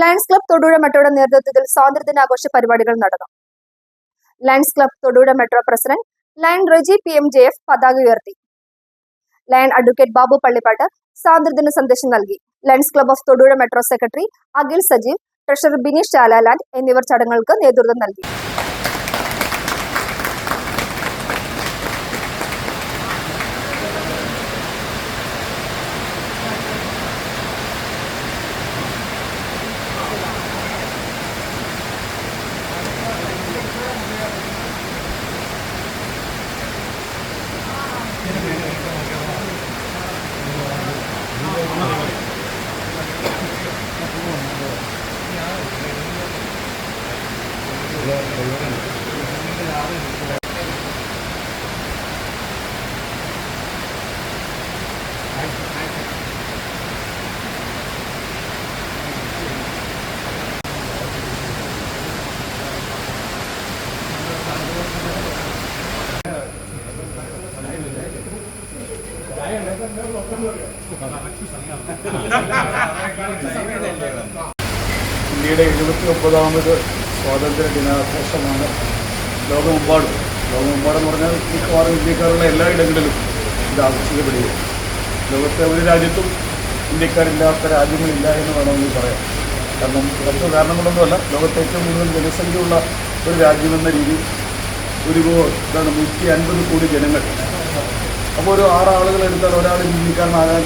Lions club Thodupuzha മെട്രോയുടെ നേതൃത്വത്തിൽ സ്വാതന്ത്ര്യദിനാഘോഷ പരിപാടികൾ നടന്നു. Lions Club Thodupuzha Metro president Lion Reji P M J F പതാക ഉയർത്തി. ലയൺ അഡ്വക്കേറ്റ് ബാബു പള്ളിപ്പാട്ട് സ്വാതന്ത്ര്യദിന സന്ദേശം നൽകി. Lions Club of Thodupuzha Metro secretary Akhil Sajeev treasurer Bineesh Chalaland എന്നിവർ ചടങ്ങുകൾക്ക് നേതൃത്വം നൽകി. ഇന്ത്യയുടെ എഴുപത്തി ഒമ്പതാമത് സ്വാതന്ത്ര്യ ദിനാഘോഷമാണ്. ലോകമെമ്പാടും ലോകമെമ്പാടെന്ന് പറഞ്ഞാൽ മിക്കവാറും ഇന്ത്യക്കാരുള്ള എല്ലായിടങ്ങളിലും ഇത് ആഘോഷിക്കപ്പെടുകയാണ്. ലോകത്തെ ഒരു രാജ്യത്തും ഇന്ത്യക്കാരില്ലാത്ത രാജ്യങ്ങളില്ല എന്ന് വേണമെങ്കിൽ പറയാം കാരണം മറ്റു കാരണങ്ങളൊന്നുമല്ല ലോകത്തെ ഏറ്റവും കൂടുതൽ ജനസംഖ്യയുള്ള ഒരു രാജ്യമെന്ന രീതിയിൽ ഒരു നൂറ്റി അൻപത് കോടി ജനങ്ങൾ അപ്പോൾ ഒരു ആറ് ആളുകൾ എടുത്താൽ ഒരാൾ ഇന്ത്യക്കാരനാകാൻ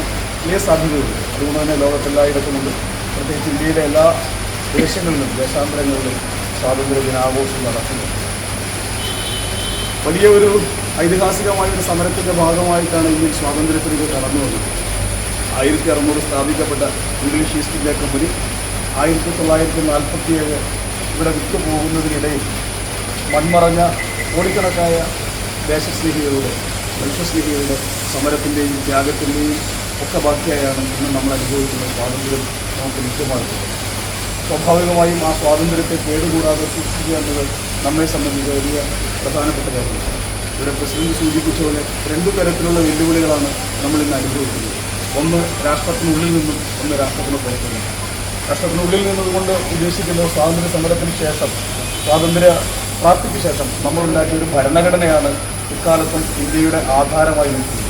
ഏ സാധ്യതയുള്ളൂ അതുകൊണ്ട് തന്നെ ലോകത്തെല്ലായിടത്തുമുണ്ട് പ്രത്യേകിച്ച് ഇന്ത്യയിലെ എല്ലാ ദേശങ്ങളിലും ദേശാന്തരങ്ങളിലും സ്വാതന്ത്ര്യ ദിനാഘോഷം നടക്കുന്നു. വലിയ ഒരു ഐതിഹാസികമായ ഒരു സമരത്തിന്റെ ഭാഗമായിട്ടാണ് ഇന്ത്യൻ സ്വാതന്ത്ര്യത്തിലേക്ക് കടന്നു വന്നത്. ആയിരത്തി അറുന്നൂറ് സ്ഥാപിക്കപ്പെട്ട ഇംഗ്ലീഷ് ഈസ്റ്റ് ഇന്ത്യ കമ്പനി ആയിരത്തി തൊള്ളായിരത്തി നാൽപ്പത്തിയേഴ് ഇവിടെ വിട്ടു പോകുന്നതിനിടയിൽ മൺമറഞ്ഞ കോടിക്കണക്കായ ദേശസ്നേഹികളുടെ മനുഷ്യസ്നേഹികളുടെ സമരത്തിന്റെയും ത്യാഗത്തിന്റെയും ഒക്കെ ബാക്കിയായാണ് ഇന്ന് നമ്മൾ അനുഭവിക്കുന്ന സ്വാതന്ത്ര്യം നമുക്ക് ലഭ്യമാകുന്നത്. സ്വാഭാവികമായും ആ സ്വാതന്ത്ര്യത്തെ കേടുകൂടാതെ സൂക്ഷിക്കുക എന്നത് നമ്മെ സംബന്ധിച്ച് വലിയ പ്രധാനപ്പെട്ട കാര്യമാണ്. ഇവിടെ പ്രസിഡന്റ് സൂചിപ്പിച്ച പോലെ രണ്ടു തരത്തിലുള്ള വെല്ലുവിളികളാണ് നമ്മൾ ഇന്ന് അനുഭവിക്കുന്നത്. ഒന്ന് രാഷ്ട്രത്തിനുള്ളിൽ നിന്നും ഒന്ന് രാഷ്ട്രത്തിന് പുറത്തു നിന്നും. രാഷ്ട്രത്തിനുള്ളിൽ നിന്നതുകൊണ്ട് ഉദ്ദേശിക്കുന്നത് സ്വാതന്ത്ര്യ സമരത്തിന് ശേഷം സ്വാതന്ത്ര്യ പ്രാപ്തിക്ക് ശേഷം നമ്മളുണ്ടാക്കിയ ഒരു ഭരണഘടനയാണ് ഇക്കാലത്തും ഇന്ത്യയുടെ ആധാരമായി നിൽക്കുന്നു.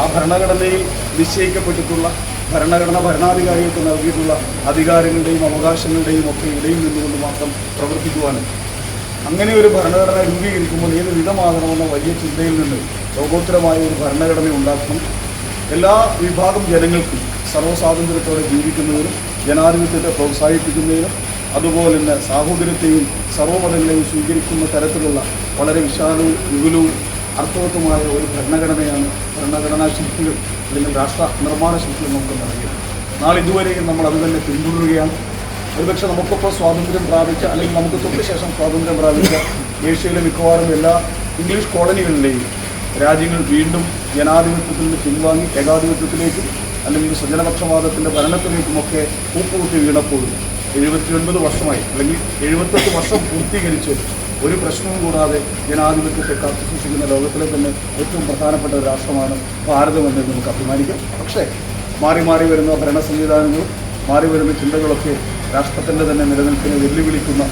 ആ ഭരണഘടനയിൽ നിശ്ചയിക്കപ്പെട്ടിട്ടുള്ള ഭരണഘടന ഭരണാധികാരികൾക്ക് നൽകിയിട്ടുള്ള അധികാരങ്ങളുടെയും അവകാശങ്ങളുടെയും ഒക്കെ ഇടയിൽ നിന്നുകൊണ്ട് മാത്രം പ്രവർത്തിക്കുവാനും അങ്ങനെ ഒരു ഭരണഘടന രൂപീകരിക്കുമ്പോൾ ഏത് വിധമാകണമെന്ന വലിയ ചിന്തയിൽ നിന്ന് ലോകോത്തരമായ ഒരു ഭരണഘടന ഉണ്ടാക്കണം എല്ലാ വിഭാഗം ജനങ്ങൾക്കും സർവസ്വാതന്ത്ര്യത്തോടെ ജീവിക്കുന്നതിനും ജനാധിപത്യത്തെ പ്രോത്സാഹിപ്പിക്കുന്നതിനും അതുപോലെ തന്നെ സാഹോദര്യത്തെയും സർവമതങ്ങളെയും സ്വീകരിക്കുന്ന തരത്തിലുള്ള വളരെ വിശാലവും വിപുലവും അർത്ഥവത്തുമായ ഒരു ഭരണഘടനയാണ് ഭരണഘടനാ ശില്പികൾ അല്ലെങ്കിൽ രാഷ്ട്ര നിർമ്മാണ ശില്പികൾ നമുക്ക് നൽകിയത്. നാളെ ഇതുവരെയും നമ്മൾ അത് തന്നെ പിന്തുടരുകയാണ്. ഒരുപക്ഷെ നമുക്കൊപ്പം സ്വാതന്ത്ര്യം പ്രാപിച്ച അല്ലെങ്കിൽ നമുക്ക് തൊട്ട് ശേഷം സ്വാതന്ത്ര്യം പ്രാപിച്ച ഏഷ്യയിലെ മിക്കവാറും എല്ലാ ഇംഗ്ലീഷ് കോളനികളിലെയും രാജ്യങ്ങൾ വീണ്ടും ജനാധിപത്യത്തിൽ നിന്ന് പിൻവാങ്ങി ഏകാധിപത്യത്തിലേക്കും അല്ലെങ്കിൽ സ്വജനപക്ഷപാതത്തിന്റെ ഭരണത്തിലേക്കുമൊക്കെ കൂപ്പുകുത്തി വീണപ്പോഴും എഴുപത്തിയൊൻപത് വർഷമായി അല്ലെങ്കിൽ എഴുപത്തെട്ട് വർഷം പൂർത്തീകരിച്ച് ഒരു പ്രശ്നവും കൂടാതെ ജനാധിപത്യത്തെ കാത്തു സൂക്ഷിക്കുന്ന ലോകത്തിലെ തന്നെ ഏറ്റവും പ്രധാനപ്പെട്ട ഒരു രാഷ്ട്രമാണ് ഭാരതമെന്ന് നമുക്ക് അഭിമാനിക്കാം. പക്ഷേ മാറി മാറി വരുന്ന ഭരണ സംവിധാനങ്ങളും മാറി വരുന്ന ചിന്തകളൊക്കെ രാഷ്ട്രത്തിന്റെ തന്നെ നിലനിൽപ്പിനെ വെല്ലുവിളിക്കുന്ന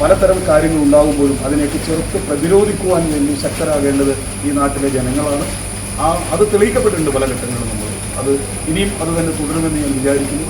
പലതരം കാര്യങ്ങൾ ഉണ്ടാകുമ്പോഴും അതിനെയൊക്കെ ചെറുത്ത് പ്രതിരോധിക്കുവാൻ വേണ്ടി ശക്തരാകേണ്ടത് ഈ നാട്ടിലെ ജനങ്ങളാണ്. ആ അത് തെളിയിക്കപ്പെട്ടിട്ടുണ്ട് പല ഘട്ടങ്ങളും നമ്മൾ. അത് ഇനിയും അത് തന്നെ തുടരുമെന്ന് ഞാൻ വിചാരിക്കുന്നു.